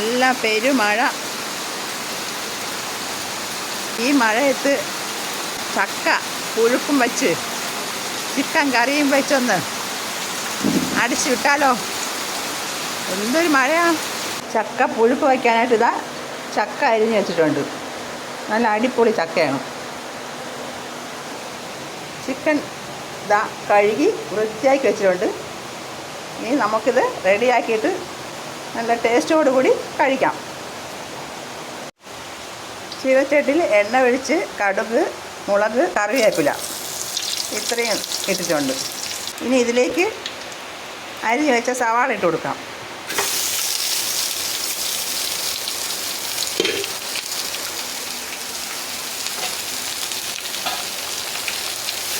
നല്ല പെരുമഴ. ഈ മഴയത്ത് ചക്ക പുഴുക്കും വച്ച് ചിക്കൻ കറിയും വെച്ചൊന്ന് അടിച്ചു വിട്ടാലോ? എന്തൊരു മഴയാണ് ചക്ക പുഴുക്ക് വയ്ക്കാനായിട്ട് ഇതാ ചക്ക അരിഞ്ഞ് വെച്ചിട്ടുണ്ട്. നല്ല അടിപൊളി ചക്കയാണ്. ചിക്കൻ ഇതാ കഴുകി വൃത്തിയാക്കി വെച്ചിട്ടുണ്ട്. ഇനി നമുക്കിത് റെഡിയാക്കിയിട്ട് നല്ല ടേസ്റ്റോടു കൂടി കഴിക്കാം. ചീരച്ചട്ടിൽ എണ്ണ ഒഴിച്ച് കടുക് മുളക് കറിവേപ്പില ഇത്രയും ഇട്ടിട്ടുണ്ട്. ഇനി ഇതിലേക്ക് അരിഞ്ഞ് വെച്ച സവാള ഇട്ട് കൊടുക്കാം.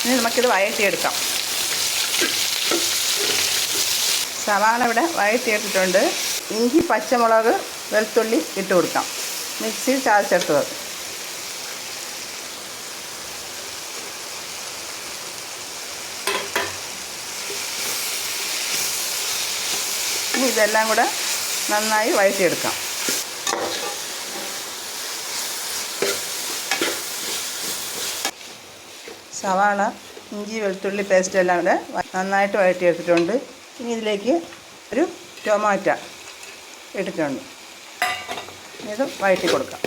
ഇനി നമുക്കിത് വഴറ്റിയെടുക്കാം. സവാള ഇവിടെ വഴറ്റിയിട്ടിട്ടുണ്ട് ഇഞ്ചി പച്ചമുളക് വെളുത്തുള്ളി ഇട്ട് കൊടുക്കാം. മിക്സിയിൽ ചാർച്ചെടുത്തത് ഇനി ഇതെല്ലാം കൂടെ നന്നായി വഴറ്റിയെടുക്കാം. സവാള ഇഞ്ചി വെളുത്തുള്ളി പേസ്റ്റ് എല്ലാം കൂടെ നന്നായിട്ട് വഴറ്റിയെടുത്തിട്ടുണ്ട്. ഇനി ഇതിലേക്ക് ഒരു ടൊമാറ്റ ഇട്ടിട്ടുണ്ട് ഇത് വഴറ്റി കൊടുക്കാം.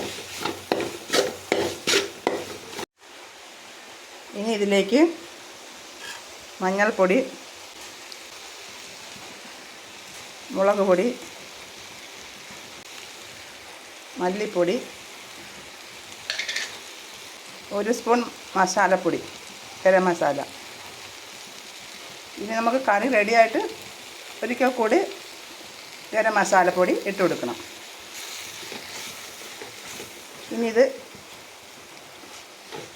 ഇനി ഇതിലേക്ക് മഞ്ഞൾപ്പൊടി മുളക് പൊടി മല്ലിപ്പൊടി ഒരു സ്പൂൺ മസാലപ്പൊടി ഗരം മസാല. ഇനി നമുക്ക് കറി റെഡിയായിട്ട് ഒരിക്കൽ കൂടി ഗരം മസാലപ്പൊടി ഇട്ട് കൊടുക്കണം. ഇനി ഇത്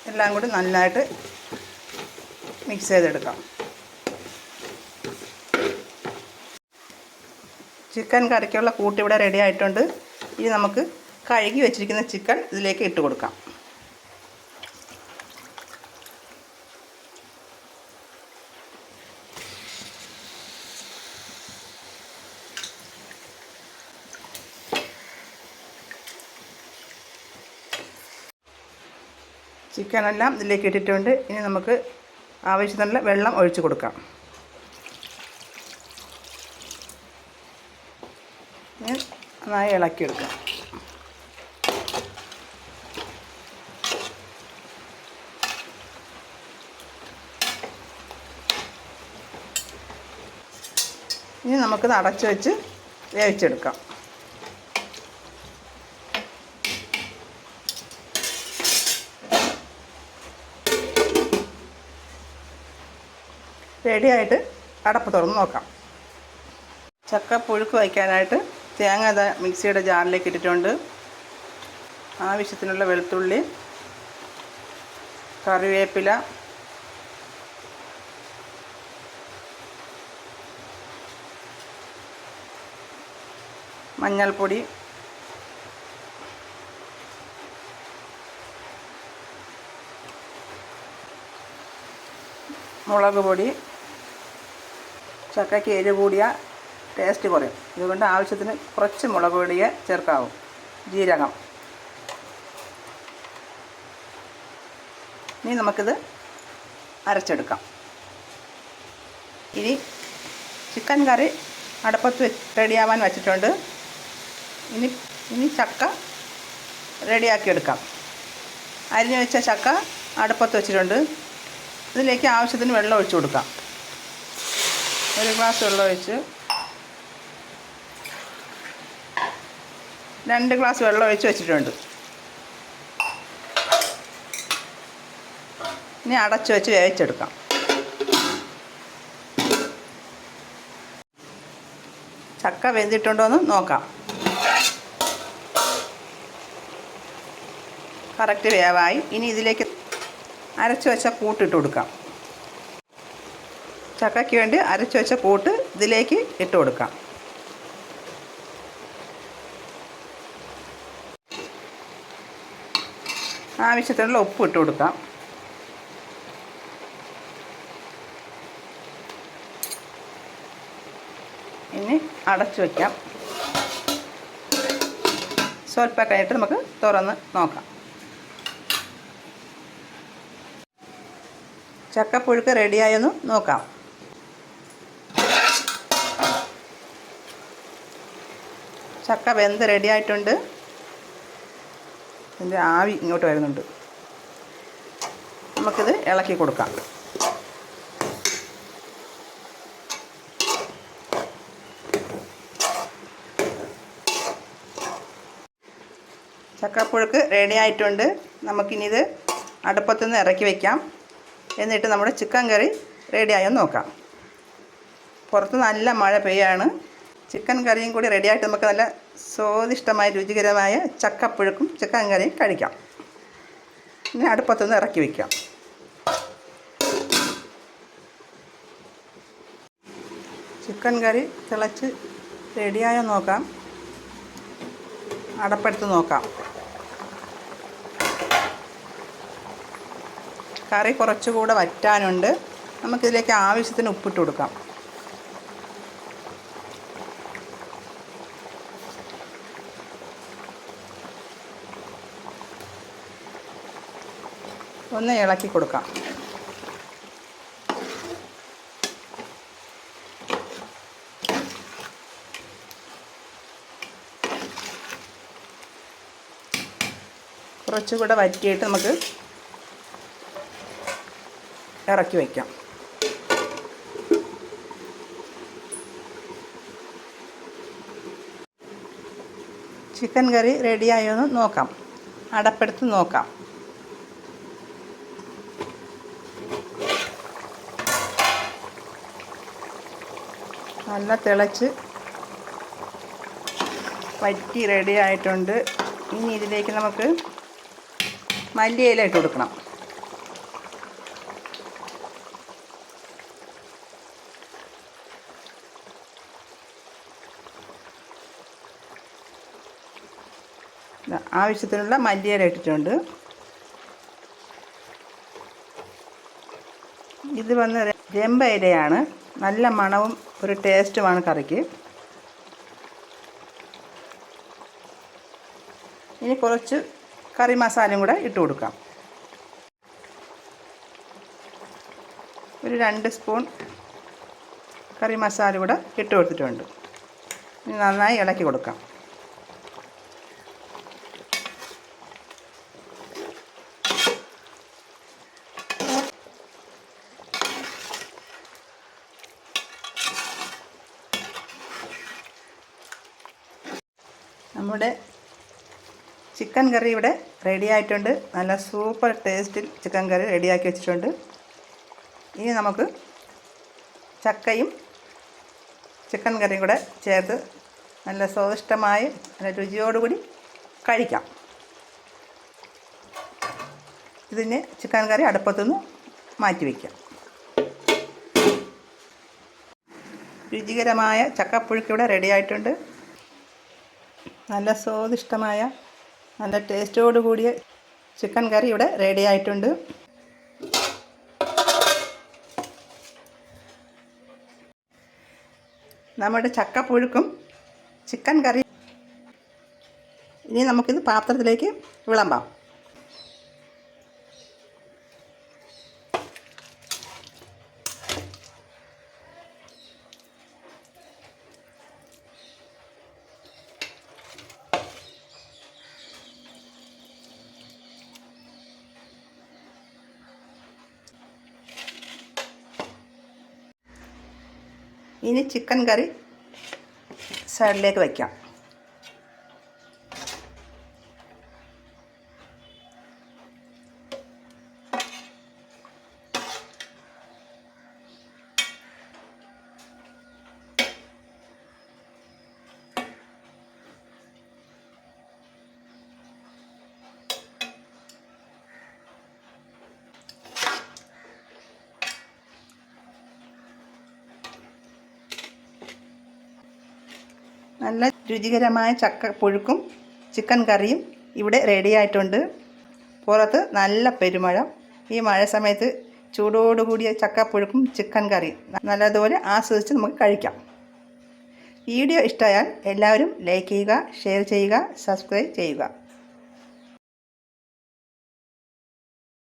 എല്ലാം കൂടി നന്നായിട്ട് മിക്സ് ചെയ്തെടുക്കാം. ചിക്കൻ കറിക്കുള്ള കൂട്ടിവിടെ റെഡി ആയിട്ടുണ്ട്. ഇനി നമുക്ക് കഴുകി വെച്ചിരിക്കുന്ന ചിക്കൻ ഇതിലേക്ക് ഇട്ട് കൊടുക്കാം. ചിക്കനെല്ലാം ഇതിലേക്ക് ഇട്ടിട്ടുണ്ട്. ഇനി നമുക്ക് ആവശ്യത്തിനുള്ള വെള്ളം ഒഴിച്ചു കൊടുക്കാം. നന്നായി ഇളക്കിയെടുക്കാം. ഇനി നമുക്കത് അടച്ചു വെച്ച് വേവിച്ചെടുക്കാം. റെഡിയായിട്ട് അടപ്പ് തുറന്ന് നോക്കാം. ചക്ക പുഴുക്ക് വയ്ക്കാനായിട്ട് തേങ്ങ മിക്സിയുടെ ജാറിലേക്ക് ഇട്ടിട്ടുണ്ട്. ആവശ്യത്തിനുള്ള വെളുത്തുള്ളി കറിവേപ്പില മഞ്ഞൾപ്പൊടി മുളക് പൊടി ചക്കയ്ക്ക് എരിവ് കൂടിയ ടേസ്റ്റ് കുറയും. അതുകൊണ്ട് ആവശ്യത്തിന് കുറച്ച് മുളക് പൊടിയെ ചേർക്കാവും. ജീരകം. ഇനി നമുക്കിത് അരച്ചെടുക്കാം. ഇനി ചിക്കൻ കറി അടുപ്പത്ത് റെഡിയാവാൻ വെച്ചിട്ടുണ്ട്. ഇനി ഇനി ചക്ക റെഡിയാക്കിയെടുക്കാം അരിഞ്ഞു വെച്ച ചക്ക അടുപ്പത്ത് വെച്ചിട്ടുണ്ട്. ഇതിലേക്ക് ആവശ്യത്തിന് വെള്ളം ഒഴിച്ചു കൊടുക്കാം. ഒരു ഗ്ലാസ് വെള്ളം ഒഴിച്ച്. രണ്ട് ഗ്ലാസ് വെള്ളം ഒഴിച്ച് വെച്ചിട്ടുണ്ട്. ഇനി അടച്ചു വെച്ച് വേവിച്ചെടുക്കാം. ചക്ക വെന്തിട്ടുണ്ടോ എന്ന് നോക്കാം. കറക്റ്റ് വേവായി. ഇനി ഇതിലേക്ക് അരച്ചു വെച്ച കൂട്ടിട്ട് കൊടുക്കാം. ചക്കയ്ക്ക് വേണ്ടി അരച്ച് വെച്ച കൂട്ട് ഇതിലേക്ക് ഇട്ട് കൊടുക്കാം. ആവശ്യത്തിനുള്ള ഉപ്പ് ഇട്ട് കൊടുക്കാം. ഇനി അടച്ചു വയ്ക്കാം സ്വൽപ്പം കഴിഞ്ഞിട്ട് നമുക്ക് തുറന്ന് നോക്കാം. ചക്കപ്പുഴുക്ക് റെഡിയായെന്ന് നോക്കാം. ചക്ക വെന്ത് റെഡിയായിട്ടുണ്ട് ഇതിന്റെ ആവി ഇങ്ങോട്ട് വരുന്നുണ്ട്. നമുക്കിത് ഇളക്കി കൊടുക്കാം. ചക്കപ്പുഴുക്ക് റെഡി ആയിട്ടുണ്ട്. നമുക്കിനിത് അടുപ്പത്തു നിന്ന് ഇറക്കി വയ്ക്കാം എന്നിട്ട് നമ്മുടെ ചിക്കൻ കറി റെഡിയായോ നോക്കാം. പുറത്ത് നല്ല മഴ പെയ്യാണ്. ചിക്കൻ കറിയും കൂടി റെഡിയായിട്ട് നമുക്ക് നല്ല സ്വാദിഷ്ടമായ രുചികരമായ ചക്കപ്പുഴുക്കും ചിക്കൻ കറിയും കഴിക്കാം. പിന്നെ അടുപ്പത്തുനിന്ന് ഇറക്കി വയ്ക്കാം ചിക്കൻ കറി തിളച്ച് റെഡിയായോ നോക്കാം. അടപ്പെടുത്ത് നോക്കാം. കറി കുറച്ചുകൂടെ വറ്റാനുണ്ട്. നമുക്കിതിലേക്ക് ആവശ്യത്തിന് ഉപ്പിട്ട് കൊടുക്കാം. ഒന്ന് ഇളക്കി കൊടുക്കാം. കുറച്ചുകൂടെ വറ്റിയിട്ട് നമുക്ക് ഇറക്കി വയ്ക്കാം. ചിക്കൻ കറി റെഡിയായോ എന്ന് നോക്കാം. അടപ്പെടുത്ത് നോക്കാം. നല്ല തിളച്ച് വറ്റി റെഡി ആയിട്ടുണ്ട്. ഇനി ഇതിലേക്ക് നമുക്ക് മല്ലിയില ഇട്ട് കൊടുക്കണം. ആവശ്യത്തിനുള്ള മല്ലിയില ഇട്ടിട്ടുണ്ട്. ഇത് വന്ന് രമ്പ ഇലയാണ്. നല്ല മണവും ഒരു ടേസ്റ്റുമാണ് കറിക്ക്. ഇനി കുറച്ച് കറി മസാലയും കൂടെ ഇട്ട് കൊടുക്കാം. ഒരു രണ്ട് സ്പൂൺ കറി മസാല കൂടെ ഇട്ട് കൊടുത്തിട്ടുണ്ട്. ഇനി നന്നായി ഇളക്കി കൊടുക്കാം. നമ്മുടെ ചിക്കൻ കറി ഇവിടെ റെഡി ആയിട്ടുണ്ട്. നല്ല സൂപ്പർ ടേസ്റ്റിൽ ചിക്കൻ കറി റെഡിയാക്കി വെച്ചിട്ടുണ്ട്. ഇനി നമുക്ക് ചക്കയും ചിക്കൻ കറിയും കൂടെ ചേർത്ത് നല്ല സ്വാദിഷ്ടമായ നല്ല രുചിയോടുകൂടി കഴിക്കാം. ഇതിന് ചിക്കൻ കറി അടുപ്പത്തുനിന്ന് മാറ്റി വയ്ക്കാം രുചികരമായ ചക്കപ്പുഴുക്കിവിടെ റെഡി ആയിട്ടുണ്ട്. നല്ല സ്വാദിഷ്ടമായ നല്ല ടേസ്റ്റോട് കൂടിയ ചിക്കൻ കറി ഇവിടെ റെഡി ആയിട്ടുണ്ട്. നമ്മുടെ ചക്കപ്പുഴുക്കും ചിക്കൻ കറി. ഇനി നമുക്കിത് പാത്രത്തിലേക്ക് വിളമ്പാം. ഇനി ചിക്കൻ കറി സൈഡിലേക്ക് വയ്ക്കാം നല്ല രുചികരമായ ചക്ക പുഴുക്കും ചിക്കൻ കറിയും ഇവിടെ റെഡിയായിട്ടുണ്ട് പുറത്ത് നല്ല പെരുമഴ. ഈ മഴ സമയത്ത് ചൂടോടുകൂടിയ ചക്കപ്പുഴുക്കും ചിക്കൻ കറിയും നല്ലതുപോലെ ആസ്വദിച്ച് നമുക്ക് കഴിക്കാം. വീഡിയോ ഇഷ്ടമായാൽ എല്ലാവരും ലൈക്ക് ചെയ്യുക ഷെയർ ചെയ്യുക സബ്സ്ക്രൈബ് ചെയ്യുക.